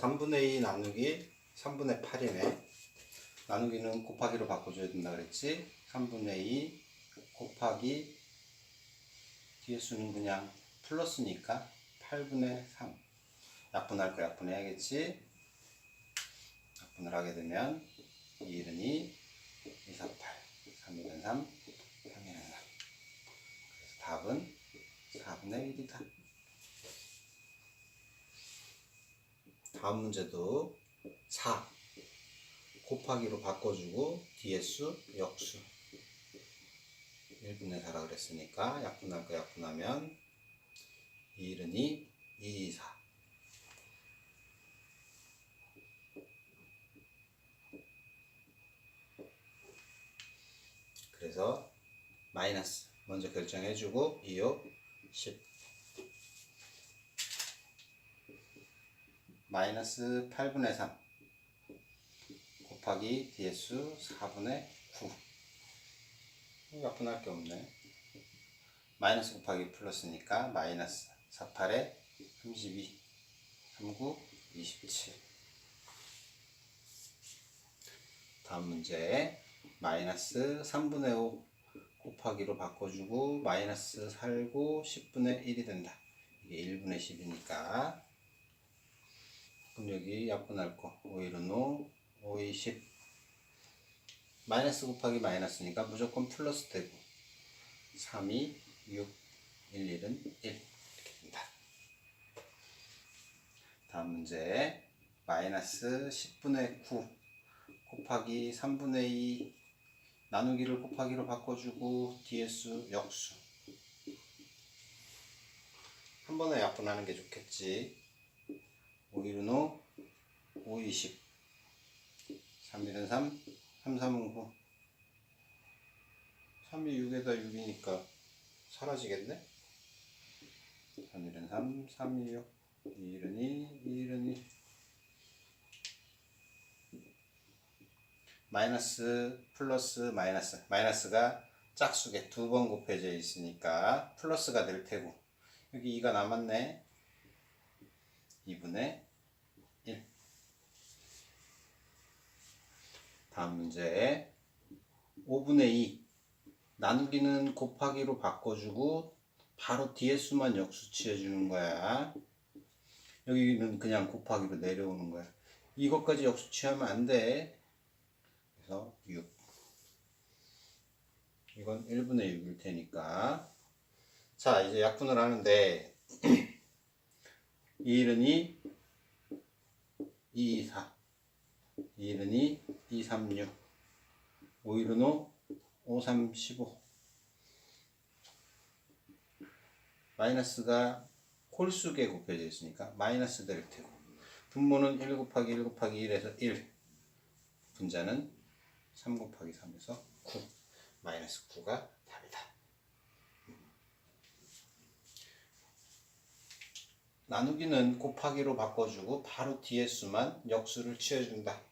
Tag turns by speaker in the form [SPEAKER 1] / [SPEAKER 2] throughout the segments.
[SPEAKER 1] 3분의 2 나누기 3분의 8이네. 나누기는 곱하기로 바꿔줘야 된다 그랬지? 3분의 2 곱하기 뒤에 수는 그냥 플러스니까 8분의 3. 약분할 거 약분해야겠지? 약분을 하게 되면 2, 1은 2, 2, 4, 8, 3, 2는 3, 3, 2는 3. 그래서 답은 4분의 1이다. 다음 문제도 4 곱하기로 바꿔주고 뒤에 수 역수. 1분의 4라 그랬으니까 약분할 거 약분하면 2, 1은 2, 2, 2, 4 그래서 마이너스 먼저 결정해주고 2요 10 마이너스 8분의 3 곱하기 수 4분의 9 약분할 게 없네. 마이너스 곱하기 플러스니까 마이너스 4, 8에 32 39 27 다음 문제. 마이너스 3분의 5 곱하기로 바꿔주고 마이너스 살고 10분의 1이 된다. 이게 1분의 10이니까 여기 약분할 거 5일은 5, 5, 2, 10 마이너스 곱하기 마이너스니까 무조건 플러스 되고 3, 2, 6, 1, 1은 1 이렇게 된다. 다음 문제 마이너스 10분의 9 곱하기 3분의 2 나누기를 곱하기로 바꿔주고 수 역수. 한 번에 약분하는 게 좋겠지 5일은 5, 5, 20 3일은 3, 3, 3은 9 3이 6에다 6이니까 사라지겠네? 3일은 3, 3이 6 2일은 2, 2일은 1 마이너스 플러스 마이너스. 마이너스가 짝수게 두 번 곱해져 있으니까 플러스가 될 테고. 여기 2가 남았네. 2분의 1 다음 문제 5분의 2 나누기는 곱하기로 바꿔주고 바로 뒤에 수만 역수 취해주는 거야. 여기는 그냥 곱하기로 내려오는 거야. 이것까지 역수 취하면 안돼. 그래서 6 이건 1분의 6일 테니까. 자 이제 약분을 하는데 2일은 2, 2, 2, 4 2일은 2, 2, 3, 6 5일은 5, 5, 3, 15 마이너스가 홀수계 곱해져 있으니까 마이너스 될 테고. 분모는 1 곱하기 1 곱하기 1에서 1 분자는 3 곱하기 3에서 9 마이너스 9가 답이다. 나누기는 곱하기로 바꿔주고 바로 뒤에 수만 역수를 취해준다.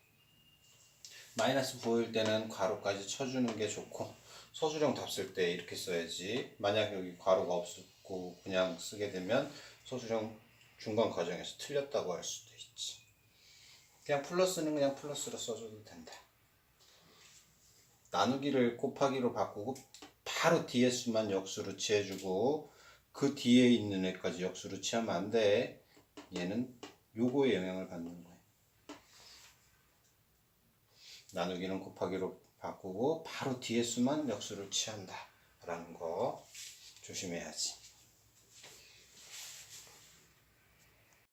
[SPEAKER 1] 마이너스 9일 때는 괄호까지 쳐주는 게 좋고 소수령 답쓸 때 이렇게 써야지. 만약 여기 괄호가 없고 그냥 쓰게 되면 소수령 중간 과정에서 틀렸다고 할 수도 있지. 그냥 플러스는 그냥 플러스로 써줘도 된다. 나누기를 곱하기로 바꾸고 바로 수만 역수로 취해주고 그 뒤에 있는 애까지 역수로 취하면 안 돼. 얘는 요거에 영향을 받는 거야. 나누기는 곱하기로 바꾸고 바로 뒤에 수만 역수를 취한다. 라는 거 조심해야지.